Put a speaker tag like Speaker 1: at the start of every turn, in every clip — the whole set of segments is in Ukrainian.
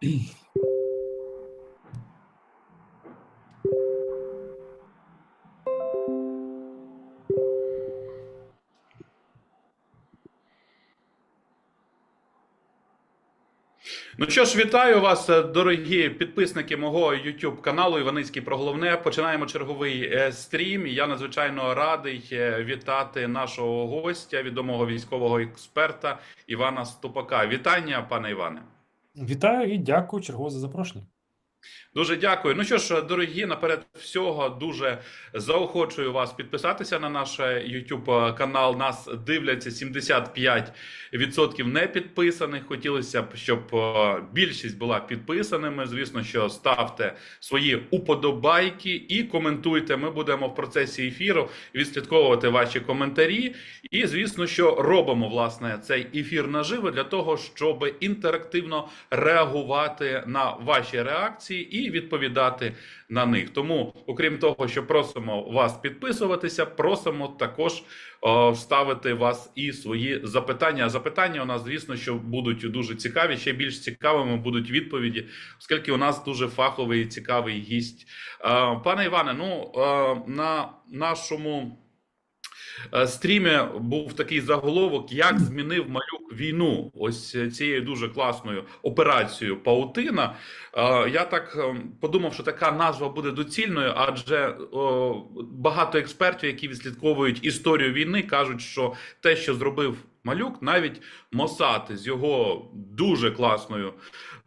Speaker 1: Ну що ж, вітаю вас, е, дорогі підписники мого YouTube каналу Іваницький про головне. Починаємо черговий е, стрім. Я надзвичайно радий е, вітати нашого гостя, відомого військового експерта Івана Ступака. Вітання, пане Іване.
Speaker 2: Вітаю і дякую чергово за запрошення.
Speaker 1: Дуже дякую. Ну що ж, дорогі, наперед всього дуже заохочую вас підписатися на наш YouTube канал. Нас дивляться 75% не підписаних. Хотілося б, щоб е, більшість була підписаними. Звісно, що ставте свої уподобайки і коментуйте. Ми будемо в процесі ефіру відслідковувати ваші коментарі. І звісно, що робимо власне цей ефір наживо для того, щоб інтерактивно реагувати на ваші реакції і відповідати на них. Тому, окрім того, що просимо вас підписуватися, просимо також о, ставити вас і свої запитання. Запитання у нас, звісно, що будуть дуже цікаві. Ще більш цікавими будуть відповіді, оскільки у нас дуже фаховий і цікавий гість. Е, Пане Іване, ну е, на нашому. е, Стрімі був такий заголовок, як змінив малюк війну. Ось цією дуже класною операцією Паутина. Е, Я так е, подумав, що така назва буде доцільною, адже багато експертів, які відслідковують історію війни, кажуть, що те, що зробив малюк, навіть Мосад з його дуже класною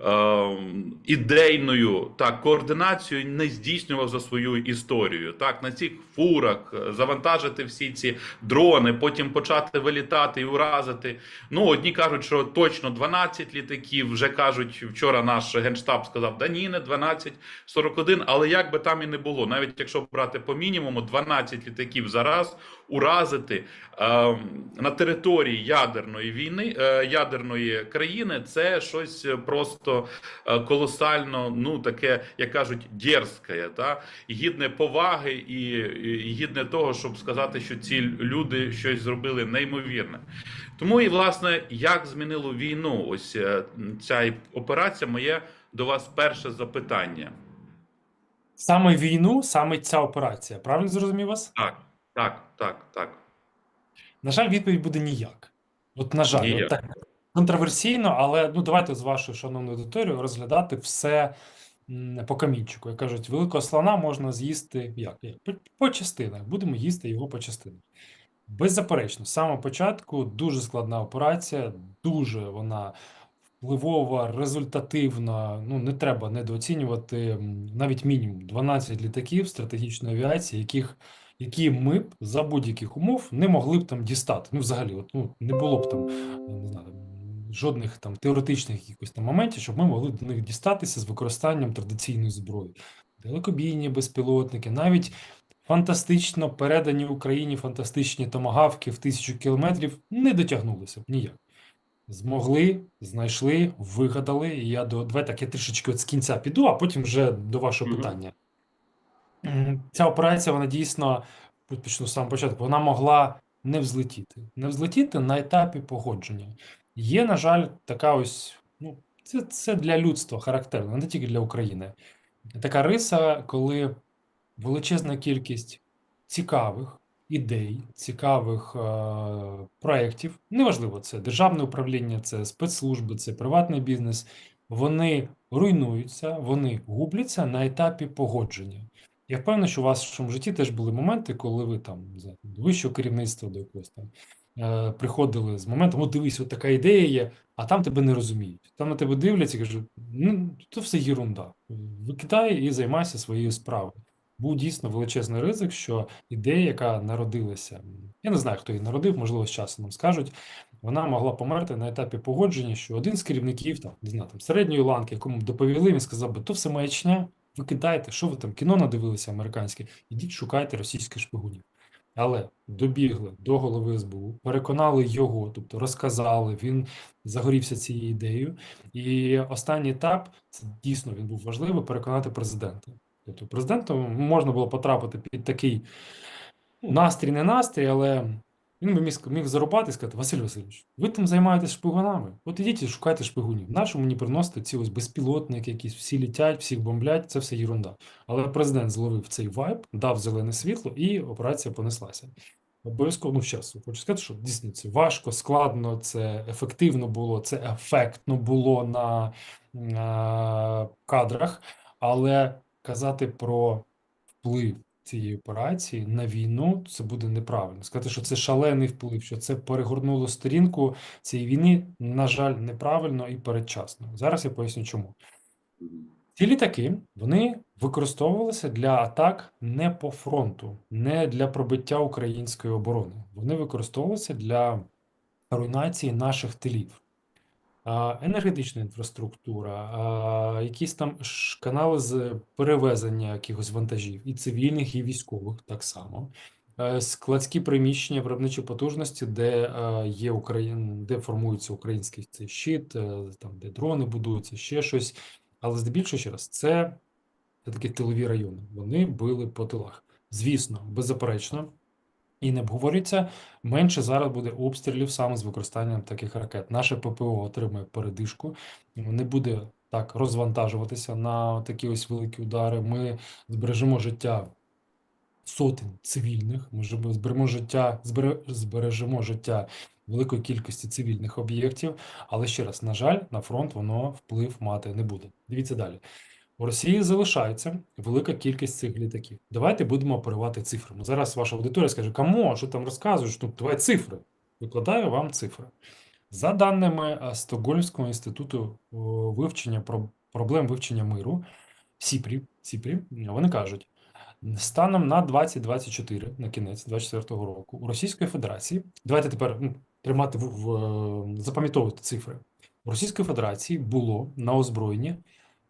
Speaker 1: е, ідейною так координацією не здійснював за свою історію. Так на цих фурах завантажити всі ці дрони, потім почати вилітати і уразити. Ну одні кажуть, що точно 12 літаків. Вже кажуть, вчора наш генштаб сказав, да ні, не 12, 41, Але як би там і не було, навіть якщо брати по мінімуму 12 літаків за раз, уразити е, на території ядерної війни, е, ядерної країни, це щось просто е, колосально, ну таке, як кажуть, дерзке, та гідне поваги і гідне того, щоб сказати, що ці люди щось зробили неймовірне. Тому і власне, як змінило війну, ось е, ця операція, моє до вас перше запитання.
Speaker 2: Саме війну, саме ця операція. Правильно зрозумів вас?
Speaker 1: Так, так, так, так.
Speaker 2: На жаль, відповідь буде ніяк. От, на жаль,
Speaker 1: Ніяк.
Speaker 2: от так контроверсійно, але ну давайте з вашою шановною аудиторією розглядати все по камінчику. Як кажуть, великого слона можна з'їсти як? По, частинах. Будемо їсти його по частинах. Беззаперечно, з самого початку дуже складна операція, дуже вона впливова, результативна. Ну, не треба недооцінювати навіть мінімум 12 літаків стратегічної авіації, яких, які ми б за будь-яких умов не могли б там дістати. Ну, взагалі, от, ну, не було б там, не знаю, жодних там теоретичних якихось там моментів, щоб ми могли до них дістатися з використанням традиційної зброї. Далекобійні безпілотники, навіть фантастично передані Україні фантастичні томагавки в тисячу кілометрів не дотягнулися б ніяк. Змогли, знайшли, вигадали. І я до давай так, я трішечки от з кінця піду, а потім вже до вашого
Speaker 1: Мгм.
Speaker 2: питання. Ця операція, вона дійсно, почну з самого початку, вона могла не взлетіти. Не взлетіти на етапі погодження. Є, на жаль, така ось, ну, це, це для людства характерно, не тільки для України. Така риса, коли величезна кількість цікавих ідей, цікавих е, проєктів, неважливо, це державне управління, це спецслужби, це приватний бізнес, вони руйнуються, вони губляться на етапі погодження. Я впевнений, що у вас вашому житті теж були моменти, коли ви там вищого керівництва до якогось там е, приходили з моментом, от дивись, от така ідея є, а там тебе не розуміють. Там на тебе дивляться і кажуть, ну, то все єрунда. Викидай і займайся своєю справою. Був дійсно величезний ризик, що ідея, яка народилася, я не знаю, хто її народив, можливо, з часом нам скажуть, вона могла померти на етапі погодження, що один з керівників там, не знаю, там, середньої ланки, якому доповіли, він сказав би, то все маячня, викидайте, що ви там кіно надивилися американське, ідіть шукайте російських шпигунів. Але добігли до голови СБУ, переконали його, тобто розказали, він загорівся цією ідеєю. І останній етап, це дійсно він був важливий, переконати президента. Тобто президенту можна було потрапити під такий ну, настрій, не настрій, але Він би міг, міг зарубати і сказати: Василь Васильович, ви там займаєтесь шпигунами. От ідіть і шукайте шпигунів. Нащо мені приносите ці ось безпілотники, якісь всі літять, всіх бомблять, це все єрунда. Але президент зловив цей вайб, дав зелене світло, і операція понеслася. Обов'язково, ну ще раз хочу сказати, що дійсно це важко, складно, це ефективно було, це ефектно було на, на кадрах, але казати про вплив цієї операції на війну це буде неправильно. Сказати, що це шалений вплив, що це перегорнуло сторінку цієї війни, на жаль, неправильно і передчасно. Зараз я поясню, чому. Ці літаки вони використовувалися для атак не по фронту, не для пробиття української оборони. Вони використовувалися для руйнації наших тилів. Енергетична інфраструктура, якісь там канали з перевезення якихось вантажів, і цивільних, і військових так само. Е, Складські приміщення, виробничі потужності, де е, є Україн, де формується український цей щит, е, там де дрони будуються, ще щось. Але здебільшого ще раз, це такі тилові райони. Вони били по тилах. Звісно, беззаперечно, і не обговорюється. Менше зараз буде обстрілів саме з використанням таких ракет. Наше ППО отримає передишку, не буде так розвантажуватися на такі ось великі удари. Ми збережемо життя сотень цивільних. Ми зберемо життя, збережемо життя великої кількості цивільних об'єктів. Але ще раз, на жаль, на фронт воно вплив мати не буде. Дивіться далі. У Росії залишається велика кількість цих літаків. Давайте будемо оперувати цифрами. Зараз ваша аудиторія скаже: Камо, що там розказуєш? Ну, давай цифри. Викладаю вам цифри. За даними е, Стокгольмського інституту вивчення проблем вивчення миру, СІПРІ, СІПРІ, вони кажуть, станом на 2024, на кінець 2024 року, у Російської Федерації, давайте тепер ну, тримати в, в запам'ятовувати цифри. У Російської Федерації було на озброєнні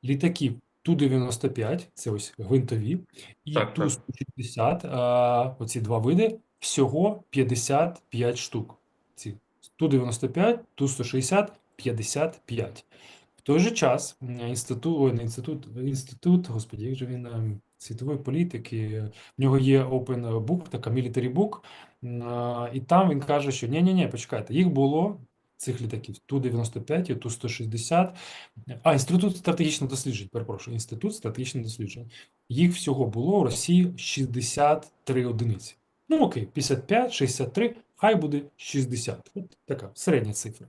Speaker 2: літаків Ту-95, це ось гвинтові, і
Speaker 1: Так, так.
Speaker 2: Ту-160, а, оці два види, всього 55 штук. Ці Ту-95, Ту-160, 55. В той же час інститут, ой, не інститут, інститут, господі, як же він ем, світової політики, в нього є Open Book, така Military Book, а, і там він каже, що ні-ні-ні, почекайте, їх було, цих літаків, Ту-95 і Ту-160, а, Інститут стратегічних досліджень, перепрошую, Інститут стратегічних досліджень. Їх всього було у Росії 63 одиниці. Ну окей, 55, 63, хай буде 60. От така середня цифра.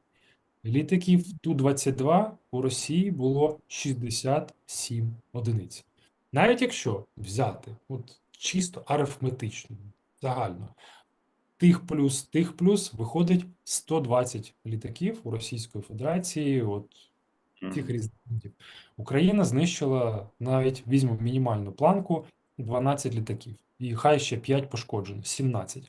Speaker 2: Літаків Ту-22 у Росії було 67 одиниць. Навіть якщо взяти от чисто арифметично, загально, тих плюс, тих плюс виходить 120 літаків у Російської Федерації, от цих різних видів. Україна знищила навіть візьмемо мінімальну планку 12 літаків, і хай ще 5 пошкоджено, 17.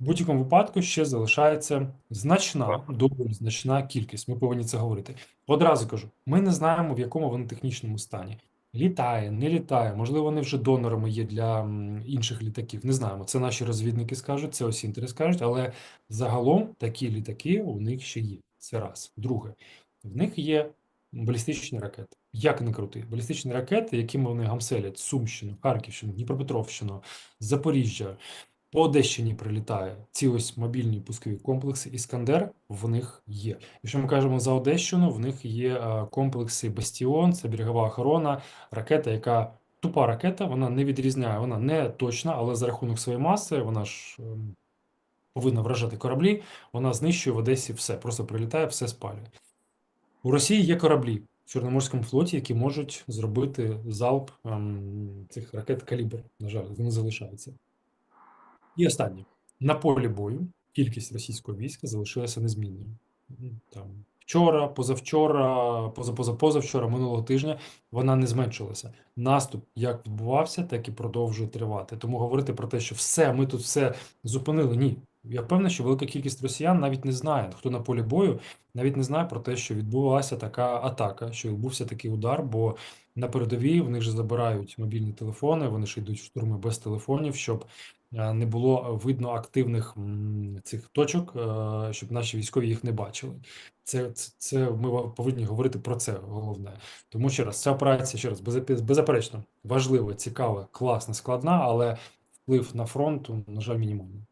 Speaker 2: В будь-якому випадку ще залишається значна, доволі значна кількість. Ми повинні це говорити. Одразу кажу: ми не знаємо, в якому вони технічному стані. Літає, не літає, можливо, вони вже донорами є для інших літаків. Не знаємо. Це наші розвідники скажуть, це осінтери скажуть, але загалом такі літаки у них ще є. Це раз. Друге, в них є балістичні ракети. Як не крути, балістичні ракети, якими вони гамселять Сумщину, Харківщину, Дніпропетровщину, Запоріжжя, по Одещині прилітає. Ці ось мобільні пускові комплекси Іскандер в них є. Якщо ми кажемо за Одещину, в них є е, комплекси Бастіон, це берегова охорона, ракета, яка тупа ракета, вона не відрізняє, вона не точна, але за рахунок своєї маси, вона ж ем, повинна вражати кораблі, вона знищує в Одесі все, просто прилітає, все спалює. У Росії є кораблі в Чорноморському флоті, які можуть зробити залп ем, цих ракет калібр. На жаль, вони залишаються. І останнє. На полі бою кількість російського війська залишилася незмінною. Там вчора, позавчора, позапозапозавчора, минулого тижня вона не зменшилася. Наступ як відбувався, так і продовжує тривати. Тому говорити про те, що все, ми тут все зупинили. Ні. Я впевнений, що велика кількість росіян навіть не знає, хто на полі бою, навіть не знає про те, що відбувалася така атака, що відбувся такий удар, бо на передовій в них же забирають мобільні телефони, вони ж йдуть в штурми без телефонів, щоб не було видно активних цих точок, е, щоб наші військові їх не бачили. Це, це, це ми повинні говорити про це головне. Тому ще раз, ця операція ще раз беззаперечно важлива, цікава, класна, складна, але вплив на фронт, на жаль, мінімальний.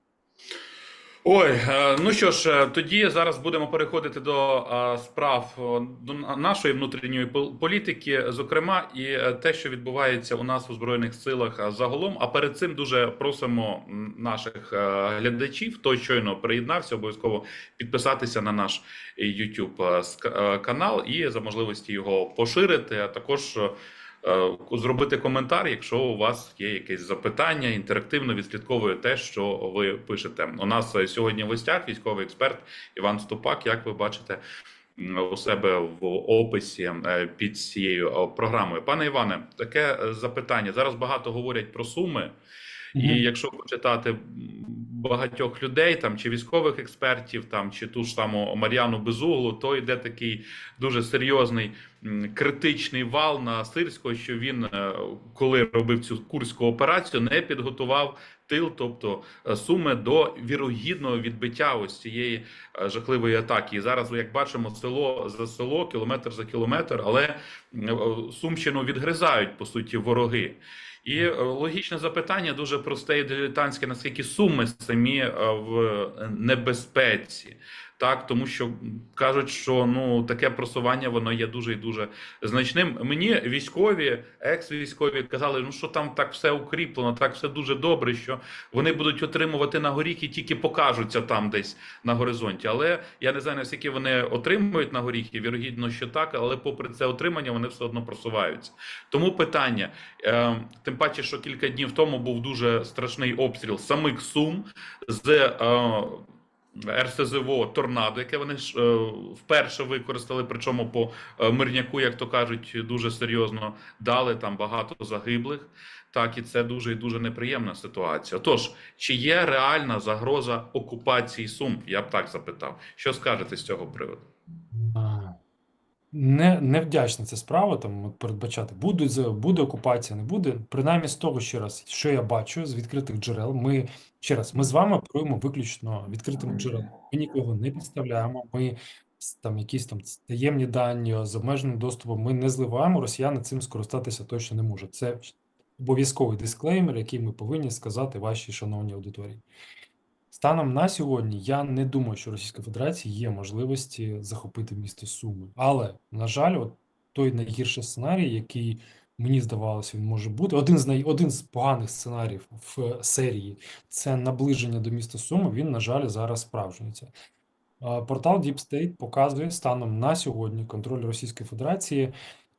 Speaker 1: Ой, е, ну що ж, е, тоді зараз будемо переходити до е, справ до нашої внутрішньої пол- політики, зокрема, і те, що відбувається у нас у збройних силах загалом. А перед цим дуже просимо наших глядачів, хто щойно приєднався, обов'язково підписатися на наш YouTube канал і за можливості його поширити, а також. Е, Зробити коментар, якщо у вас є якесь запитання, інтерактивно відслідковує те, що ви пишете. У нас е, сьогодні в гостях військовий експерт Іван Ступак. Як ви бачите у себе в описі е, під цією програмою, пане Іване, таке запитання. Зараз багато говорять про суми. І якщо почитати багатьох людей, там чи військових експертів, там чи ту ж саму Мар'яну Безуглу, то йде такий дуже серйозний критичний вал на Сирського, що він, е, коли робив цю курську операцію, не підготував тил, тобто е, суми до вірогідного відбиття ось цієї е, жахливої атаки. І зараз, як бачимо, село за село, кілометр за кілометр, але Сумщину відгризають по суті вороги. І е, логічне запитання дуже просте і дилетантське, наскільки суми самі е, в небезпеці. Так, тому що кажуть, що ну таке просування воно є дуже і дуже значним. Мені військові, екс-військові казали, ну що там так все укріплено, так все дуже добре, що вони будуть отримувати на горіхи, тільки покажуться там десь на горизонті. Але я не знаю, наскільки вони отримують на горіхи. Вірогідно, що так, але попри це отримання вони все одно просуваються. Тому питання, е, тим паче, що кілька днів тому був дуже страшний обстріл самих Сум з е, РСЗВО Торнадо, яке вони ж е, вперше використали, причому по е, мирняку, як то кажуть, дуже серйозно дали там багато загиблих. Так, і це дуже і дуже неприємна ситуація. Тож, чи є реальна загроза окупації Сум? Я б так запитав. Що скажете з цього приводу?
Speaker 2: Не, невдячна ця справа, там от передбачати, буде, буде окупація, не буде. Принаймні з того, ще раз, що я бачу з відкритих джерел, ми ще раз, ми з вами оперуємо виключно відкритими джерелами. Ми нікого не підставляємо, ми там якісь там таємні дані з обмеженим доступом ми не зливаємо, росіяни цим скористатися точно не можуть. Це обов'язковий дисклеймер, який ми повинні сказати вашій шановній аудиторії. Станом на сьогодні я не думаю, що Російська Федерація є можливості захопити місто Суми. Але, на жаль, от той найгірший сценарій, який мені здавалося, він може бути. Один з най... один з поганих сценаріїв в серії це наближення до міста Суми. Він, на жаль, зараз справжнюється. Портал Deep State показує станом на сьогодні контроль Російської Федерації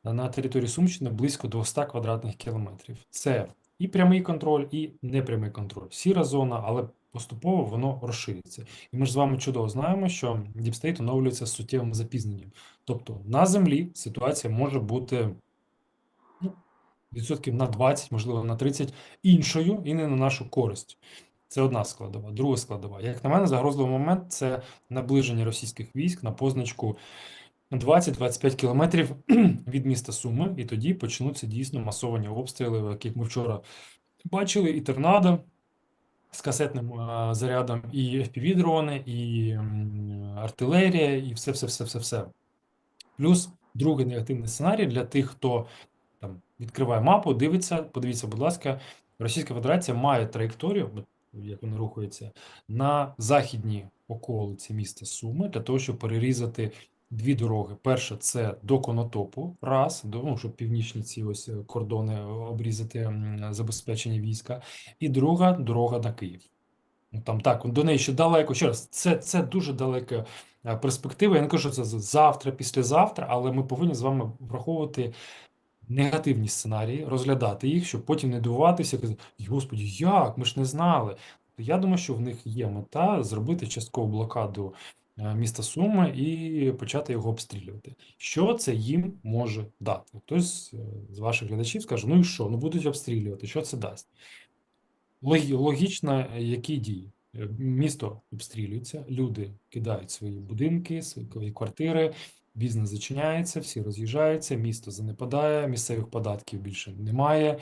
Speaker 2: на території Сумщини близько 200 квадратних кілометрів. Це і прямий контроль, і непрямий контроль. Сіра зона, але поступово воно розширюється. І ми ж з вами чудово знаємо, що State оновлюється з суттєвим запізненням. Тобто на землі ситуація може бути ну, відсотків на 20, можливо, на 30 іншою і не на нашу користь. Це одна складова. Друга складова. Як на мене, загрозливий момент це наближення російських військ на позначку 20-25 кілометрів від міста Суми, і тоді почнуться дійсно масовані обстріли, яких ми вчора бачили, і торнадо з касетним е, зарядом, і FPV-дрони, і артилерія, і все, все, все, все, все. Плюс другий негативний сценарій для тих, хто там відкриває мапу, дивиться, подивіться, будь ласка, Російська Федерація має траєкторію, як вона рухається, на західній околиці міста Суми для того, щоб перерізати дві дороги. Перша це до Конотопу, раз, до, ну, щоб північні ці ось е, кордони обрізати забезпечення війська, і друга дорога на Київ. Ну, там так, до неї ще далеко. Ще раз, це, це дуже далека е, перспектива. Я не кажу, що це завтра, післязавтра, але ми повинні з вами враховувати негативні сценарії, розглядати їх, щоб потім не дивуватися, казати, Господі, як? Ми ж не знали. Я думаю, що в них є мета зробити часткову блокаду е, міста Суми і почати його обстрілювати. Що це їм може дати? Хтось е, з ваших глядачів скаже: ну і що? Ну будуть обстрілювати, що це дасть? Логі- Логічно, е, які дії? Місто обстрілюється, люди кидають свої будинки, свої квартири, бізнес зачиняється, всі роз'їжджаються, місто занепадає, місцевих податків більше немає,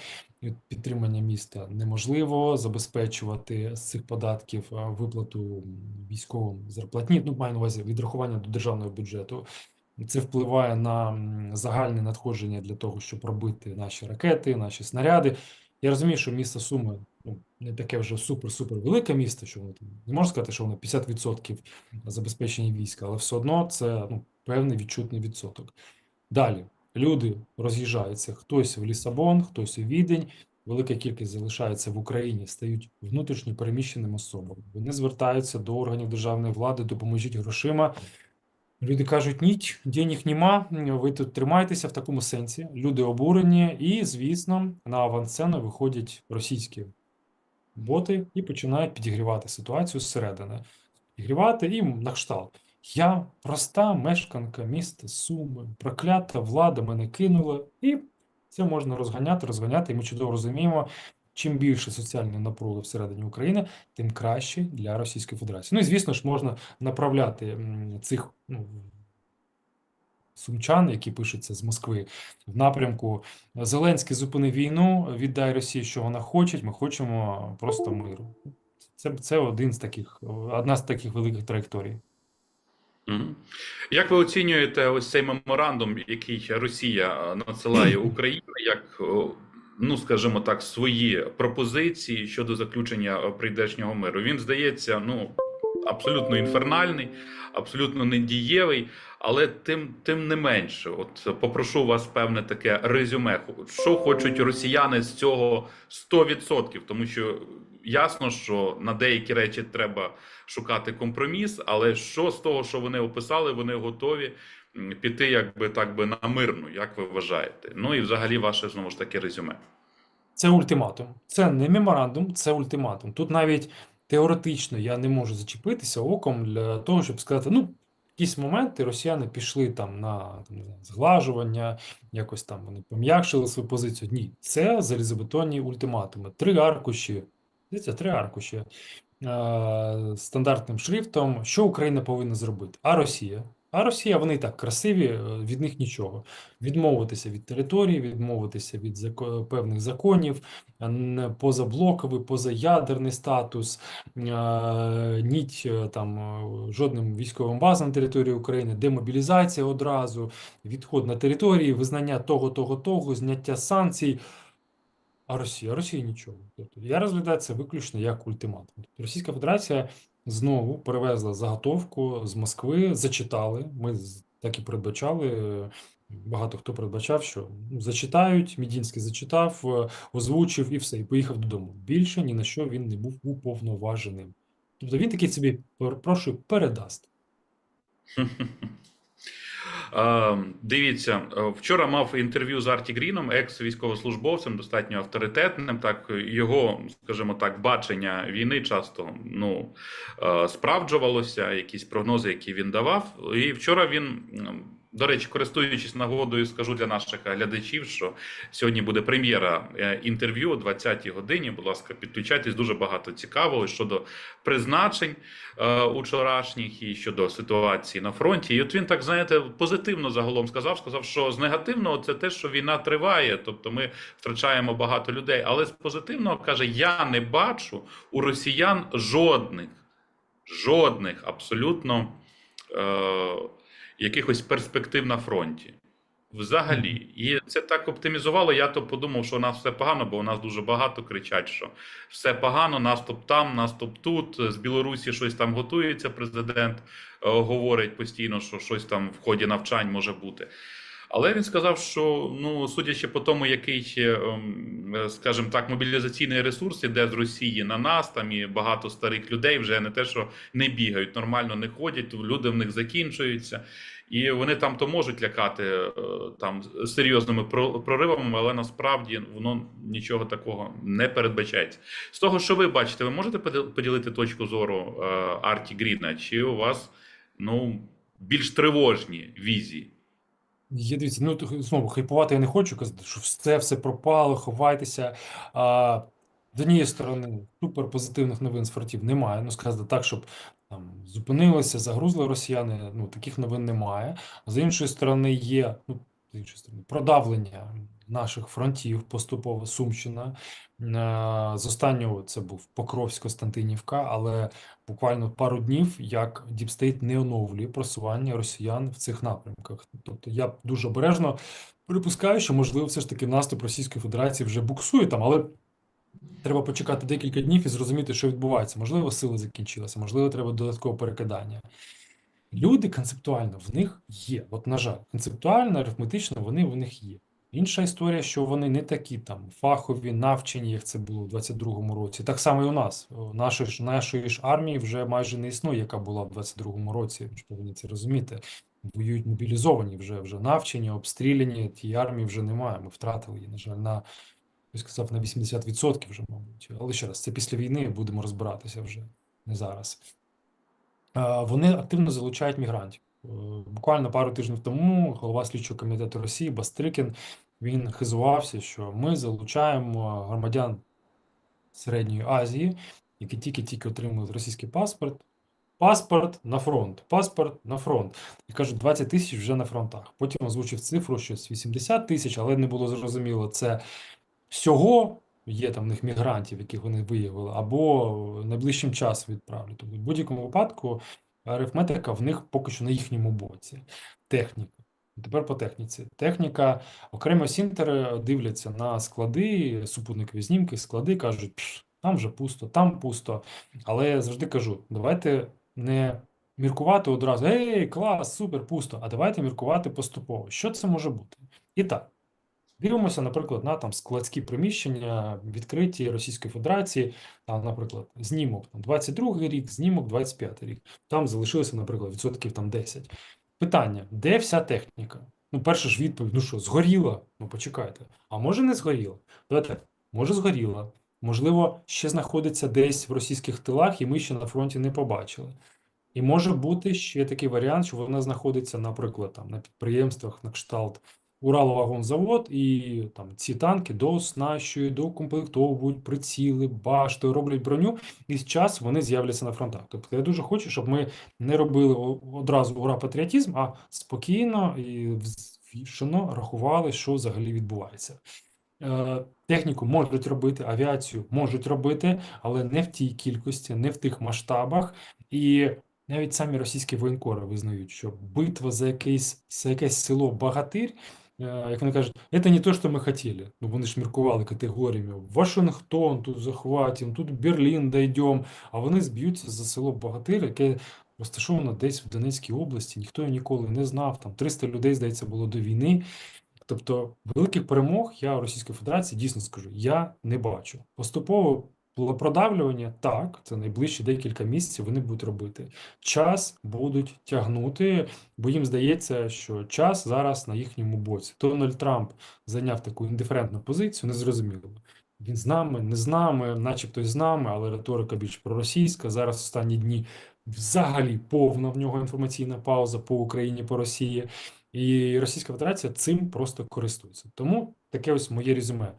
Speaker 2: підтримання міста неможливо, забезпечувати з цих податків виплату військовим зарплатні, ну, маю на увазі відрахування до державного бюджету. Це впливає на загальне надходження для того, щоб робити наші ракети, наші снаряди. Я розумію, що місто Суми ну, не таке вже супер-супер велике місто, що воно не можна сказати, що воно 50% забезпечення війська, але все одно це ну, певний відчутний відсоток. Далі люди роз'їжджаються. Хтось в Лісабон, хтось у Відень. Велика кількість залишається в Україні, стають внутрішньо переміщеними особами. Вони звертаються до органів державної влади, допоможіть грошима. Люди кажуть, ні, денег нема, ви тут тримайтеся в такому сенсі. Люди обурені, і, звісно, на авансцену виходять російські боти і починають підігрівати ситуацію зсередини. Підігрівати їм на кшталт. Я проста мешканка міста Суми, проклята влада мене кинула, і це можна розганяти, розганяти. І ми чудово розуміємо, чим більше соціальної напруги всередині України, тим краще для Російської Федерації. Ну і звісно ж, можна направляти цих ну, сумчан, які пишуться з Москви, в напрямку Зеленський зупини війну, віддай Росії, що вона хоче. Ми хочемо просто миру. Це, це один з таких, одна з таких великих траєкторій.
Speaker 1: Як ви оцінюєте ось цей меморандум, який Росія е, надсилає Україні, як, ну скажімо так, свої пропозиції щодо заключення е, прийдешнього миру? Він здається, ну абсолютно інфернальний, абсолютно недієвий, але тим, тим не менше, от попрошу вас певне таке резюме. Що хочуть росіяни з цього 100%? Тому що ясно, що на деякі речі треба шукати компроміс, але що з того, що вони описали, вони готові піти, якби так би на мирну, як ви вважаєте? Ну і взагалі ваше знову ж таки резюме.
Speaker 2: Це ультиматум. Це не меморандум, це ультиматум. Тут навіть теоретично я не можу зачепитися оком для того, щоб сказати, ну, якісь моменти росіяни пішли там на там, зглажування, якось там вони пом'якшили свою позицію. Ні, це залізобетонні ультиматуми. Три аркуші, здається, три аркуші е, стандартним шрифтом, що Україна повинна зробити, а Росія. А Росія, вони так красиві, е, від них нічого. Відмовитися від території, відмовитися від зако- певних законів, е, позаблоковий, позаядерний статус, ніть там жодним військовим базам на території України, демобілізація одразу, відход на території, визнання того, того, того, зняття санкцій. А Росія, Росія нічого. Тобто я розглядаю це виключно як ультиматум. Тобто Російська Федерація знову перевезла заготовку з Москви, зачитали. Ми так і передбачали. Багато хто передбачав, що ну, зачитають, Мідінський зачитав, е, озвучив і все, і поїхав додому. Більше ні на що він не був уповноваженим. Тобто він такий собі, перепрошую, передасть.
Speaker 1: Е, Дивіться, е, вчора мав інтерв'ю з Арті Гріном, екс-військовослужбовцем, достатньо авторитетним. Так його, скажімо так, бачення війни часто ну е, справджувалося, якісь прогнози, які він давав. І вчора він. До речі, користуючись нагодою, скажу для наших глядачів, що сьогодні буде прем'єра е, інтерв'ю о 20-й годині. Будь ласка, підключайтесь дуже багато цікавого щодо призначень е, учорашніх і щодо ситуації на фронті. І от він так знаєте позитивно загалом сказав. Сказав, що з негативного це те, що війна триває, тобто ми втрачаємо багато людей. Але з позитивного каже: я не бачу у росіян жодних, жодних абсолютно е, якихось перспектив на фронті. Взагалі, і це так оптимізувало. Я то подумав, що у нас все погано, бо у нас дуже багато кричать, що все погано, наступ там, наступ тут. З Білорусі щось там готується. Президент е, говорить постійно, що щось там в ході навчань може бути. Але він сказав, що ну, судячи по тому, який, ем, е, скажімо так, мобілізаційний ресурс іде з Росії на нас, там і багато старих людей вже не те, що не бігають, нормально не ходять, люди в них закінчуються. І вони там то можуть лякати е, там серйозними проривами, але насправді воно нічого такого не передбачається. З того, що ви бачите, ви можете поділити точку зору е, Арті Гріна, чи у вас ну, більш тривожні візії?
Speaker 2: Я дивіться, ну знову хайпувати я не хочу казати, що все все пропало, ховайтеся. А, з однієї сторони, супер позитивних новин з фронтів немає. Ну, сказати так, щоб там зупинилися, загрузли росіяни. Ну, таких новин немає. З іншої сторони, є ну, з іншої сторони, продавлення наших фронтів поступово Сумщина. Е, З останнього це був Покровськ, Костянтинівка, але буквально пару днів, як Діпстейт не оновлює просування росіян в цих напрямках. Тобто я дуже обережно припускаю, що можливо все ж таки наступ Російської Федерації вже буксує там, але Треба почекати декілька днів і зрозуміти, що відбувається. Можливо, сили закінчилися, можливо, треба додаткове перекидання. Люди концептуально в них є. От, на жаль, концептуально, арифметично вони в них є. Інша історія, що вони не такі там фахові, навчені, як це було в 22-му році. Так само і у нас. Нашої ж, нашої ж армії вже майже не існує, яка була в 22-му році. Ви повинні це розуміти. Воюють мобілізовані вже, вже навчені, обстріляні. Тієї армії вже немає. Ми втратили її, на жаль, на я сказав, на 80% вже, мабуть. Але ще раз, це після війни будемо розбиратися вже, не зараз. Вони активно залучають мігрантів. Е, Буквально пару тижнів тому голова слідчого комітету Росії Бастрикін він хизувався, що ми залучаємо громадян Середньої Азії, які тільки-тільки отримують російський паспорт. Паспорт на фронт, паспорт на фронт. І кажуть, 20 тисяч вже на фронтах. Потім озвучив цифру, щось 80 тисяч, але не було зрозуміло, це всього є там в них мігрантів, яких вони виявили, або найближчим часом відправлять. Тобто, в будь-якому випадку арифметика в них поки що на їхньому боці. Техніка. Тепер по техніці. Техніка, окремо сінтери дивляться на склади, супутникові знімки, склади, кажуть, там вже пусто, там пусто. Але я завжди кажу, давайте не міркувати одразу, ей, клас, супер, пусто, а давайте міркувати поступово. Що це може бути? І так. Дивимося, наприклад, на там складські приміщення відкриті Російської Федерації, там, наприклад, знімок там, 22 рік, знімок 25 рік. Там залишилося, наприклад, відсотків там 10. Питання: де вся техніка? Ну, перша ж відповідь: ну що, згоріла? Ну, почекайте. А може не згоріла? Давайте, може згоріла. Можливо, ще знаходиться десь в російських тилах, і ми ще на фронті не побачили. І може бути ще такий варіант, що вона знаходиться, наприклад, там на підприємствах на кшталт Уралвагонзавод, і там ці танки дооснащують, доукомплектовують приціли, башти, роблять броню, і з час вони з'являться на фронтах. Тобто я дуже хочу, щоб ми не робили одразу ура патріотизм, а спокійно і взвішено рахували, що взагалі відбувається. Е, Техніку можуть робити, авіацію можуть робити, але не в тій кількості, не в тих масштабах. І навіть самі російські воєнкори визнають, що битва за якесь, за якесь село Багатир, як вони кажуть, це не те, що ми хотіли. Ну вони ж міркували категоріями. Вашингтон тут захватимо, тут Берлін дійдемо, а вони зб'ються за село Багатир, яке розташовано десь в Донецькій області. Ніхто його ніколи не знав. Там 300 людей, здається, було до війни. Тобто великих перемог я у Російської Федерації дійсно скажу, я не бачу. Поступово продавлювання, так, це найближчі декілька місяців вони будуть робити. Час будуть тягнути, бо їм здається, що час зараз на їхньому боці. Дональд Трамп зайняв таку індиферентну позицію, незрозуміло. Він з нами, не з нами, начебто з нами, але риторика більш проросійська. Зараз останні дні взагалі повна в нього інформаційна пауза по Україні, по Росії. І Російська Федерація цим просто користується. Тому таке ось моє резюме.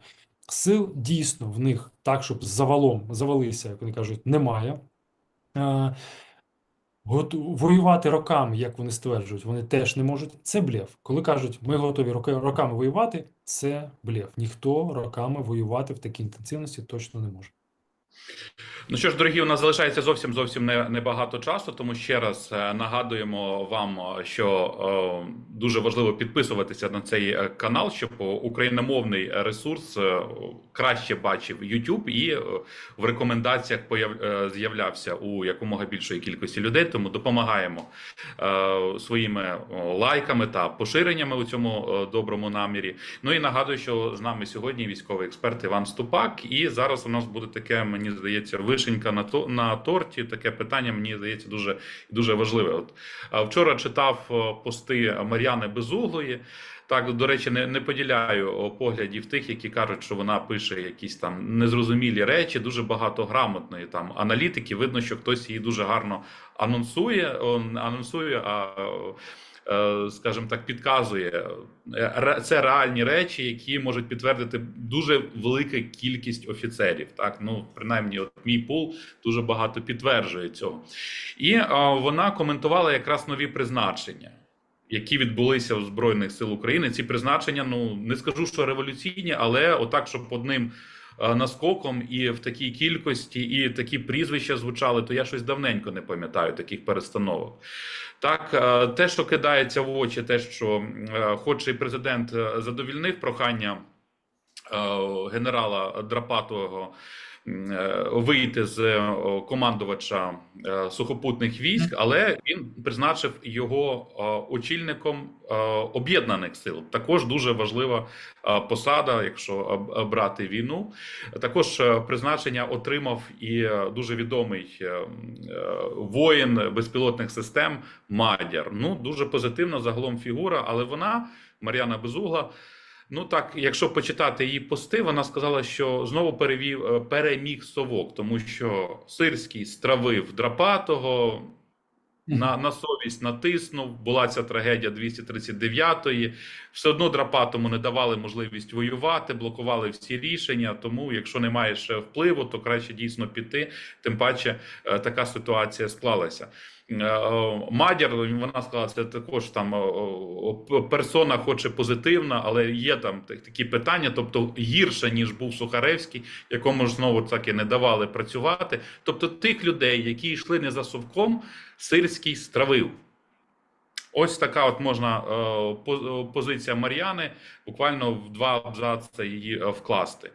Speaker 2: Сил дійсно в них так, щоб завалом завалися, як вони кажуть, немає. Е, Воювати роками, як вони стверджують, вони теж не можуть. Це блеф. Коли кажуть, ми готові роками воювати, це блеф. Ніхто роками воювати в такій інтенсивності точно не може.
Speaker 1: Ну що ж, дорогі, у нас залишається зовсім зовсім не, небагато часу, тому ще раз е, нагадуємо вам, е, що е, дуже важливо підписуватися на цей е, канал, щоб україномовний ресурс краще бачив YouTube і в рекомендаціях з'являвся у якомога більшої кількості людей. Тому допомагаємо е, своїми лайками та поширеннями у цьому доброму намірі. Ну і нагадую, що з нами сьогодні військовий експерт Іван Ступак. І зараз у нас буде таке, мені здається, вишенька на то на торті. Таке питання мені здається дуже дуже важливе. От вчора читав пости Мар'яни Безуглої. Так, до речі, не, не поділяю поглядів тих, які кажуть, що вона пише якісь там незрозумілі речі, дуже багато грамотної там аналітики. Видно, що хтось її дуже гарно анонсує, анонсує, а скажімо так, підказує. Е, Це реальні речі, які можуть підтвердити дуже велика кількість офіцерів. Так, ну принаймні, от мій пул дуже багато підтверджує цього. І е, вона коментувала якраз нові призначення. Які відбулися у Збройних сил України, ці призначення, ну не скажу, що революційні, але отак, щоб одним е, наскоком і в такій кількості, і такі прізвища звучали, то я щось давненько не пам'ятаю таких перестановок. Так, е, те, що кидається в очі, те, що е, хоч і президент е, задовільнив прохання е, генерала е, вийти з е, командувача е, сухопутних військ, але він призначив його е, очільником е, об'єднаних сил. Також дуже важлива е, посада, якщо е, брати війну. Також е, призначення отримав і е, дуже відомий е, е, воїн безпілотних систем Мадяр. Ну дуже позитивна загалом фігура, але вона Мар'яна Безугла. Ну так, якщо почитати її пости, вона сказала, що знову перевів е, переміг совок, тому що Сирський стравив Драпатого. На, на совість натиснув, була ця трагедія 239-ї. Все одно Драпатому не давали можливість воювати, блокували всі рішення. Тому, якщо не маєш впливу, то краще дійсно піти. Тим паче е, така ситуація склалася. Е, е, Мадяр, вона сказала, це також там е, персона, хоч і позитивна, але є там такі питання, тобто гірше, ніж був Сухаревський, якому ж знову таки не давали працювати. Тобто тих людей, які йшли не за совком, Сирський стравив. Ось така от можна по- позиція Мар'яни, буквально в два абзаци її вкласти.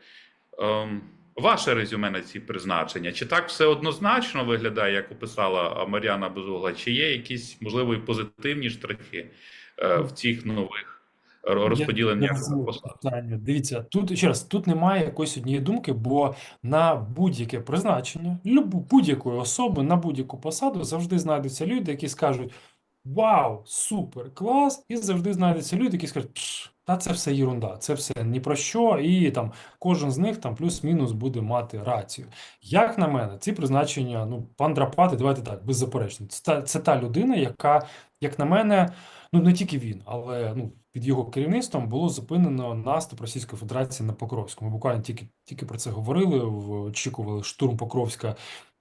Speaker 1: Ваше резюме на ці призначення? Чи так все однозначно виглядає, як описала Мар'яна Безугла, чи є якісь, можливо, і позитивні штрихи е, в цих нових розподіленнях
Speaker 2: питання. Дивіться, тут ще раз, тут немає якоїсь однієї думки, бо на будь-яке призначення, будь-якої особи на будь-яку посаду завжди знайдуться люди, які скажуть: Вау, супер, клас! І завжди знайдуться люди, які скажуть, «Пш, та це все єрунда, це все ні про що, і там кожен з них там плюс-мінус буде мати рацію. Як на мене, ці призначення, ну, пан Драпати, давайте так, беззаперечно. Це це та людина, яка, як на мене, ну не тільки він, але ну, під його керівництвом було зупинено наступ Російської Федерації на Покровську. Ми буквально тільки, тільки про це говорили, очікували штурм Покровська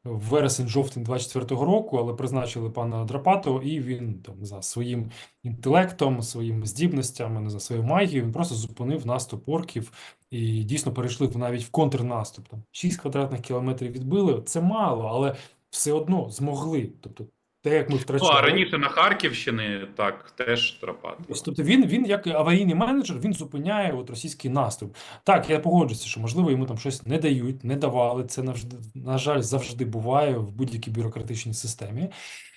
Speaker 2: вересень-жовтень 24-го року, але призначили пана Драпатова, і він там за своїм інтелектом, своїми здібностями, не за свою магію, він просто зупинив наступ орків і дійсно перейшли навіть в контрнаступ. Там 6 квадратних кілометрів відбили. Це мало, але все одно змогли. Тобто, те, як ми
Speaker 1: Ну, а раніше на Харківщині так теж Драпати.
Speaker 2: Ось, Тобто він, він як аварійний менеджер, він зупиняє от російський наступ. Так, я погоджуюся, що можливо йому там щось не дають, не давали. Це на жаль, завжди буває в будь-якій бюрократичній системі.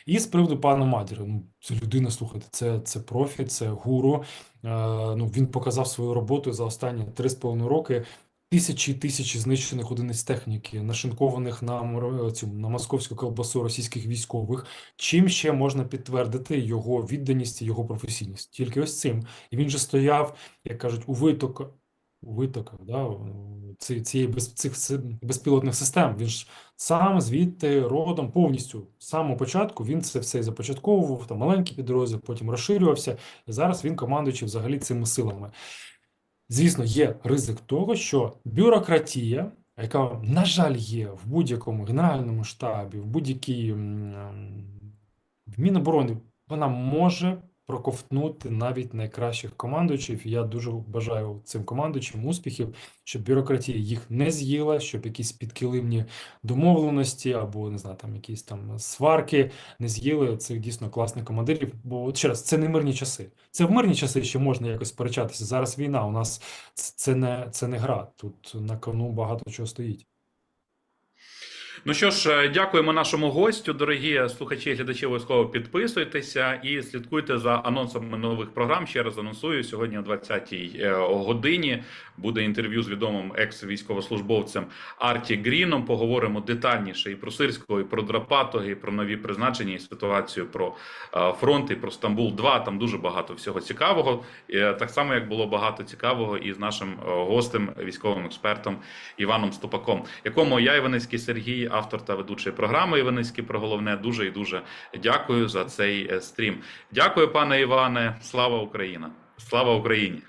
Speaker 2: І з приводу пана Мадіра, ну це людина, слухайте, це, це профі, це гуру. Е, ну він показав свою роботу за останні 3,5 роки. Тисячі і тисячі знищених одиниць техніки, нашинкованих на мор- цю на московську колбасу російських військових. Чим ще можна підтвердити його відданість і його професійність? Тільки ось цим. І він же стояв, як кажуть, у витоках, у витоках, да, ці- цієї без, цих безпілотних систем. Він ж сам звідти родом повністю. З самого початку він це все започатковував, там маленький підрозділ, потім розширювався, і зараз він командуючи взагалі цими силами. Звісно, є ризик того, що бюрократія, яка, на жаль, є в будь-якому генеральному штабі, в будь-якій в Міноборони, вона може проковтнути навіть найкращих командуючих. Я дуже бажаю цим командуючим успіхів, щоб бюрократія їх не з'їла, щоб якісь підкилимні домовленості або не знаю, там якісь там сварки не з'їли цих дійсно класних командирів. Бо от ще раз, це не мирні часи. Це в мирні часи ще можна якось сперечатися. Зараз війна. У нас це не це не гра. Тут на кону багато чого стоїть.
Speaker 1: Ну що ж, е, дякуємо нашому гостю. Дорогі слухачі і глядачі, обов'язково підписуйтеся і слідкуйте за анонсами нових програм. Ще раз анонсую сьогодні о 20-й е, годині. Буде інтерв'ю з відомим екс-військовослужбовцем Арті Гріном. Поговоримо детальніше і про Сирського, і про Драпатого, і про нові призначення, і ситуацію про е, фронт, і про Стамбул 2 Там дуже багато всього цікавого. Так само, як було багато цікавого і з нашим гостем, військовим експертом Іваном Стопаком, якому я Іваницький Сергій, автор та ведучий програми Іваницький про головне. Дуже і дуже дякую за цей е, стрім. Дякую, пане Іване. Слава Україна! Слава Україні!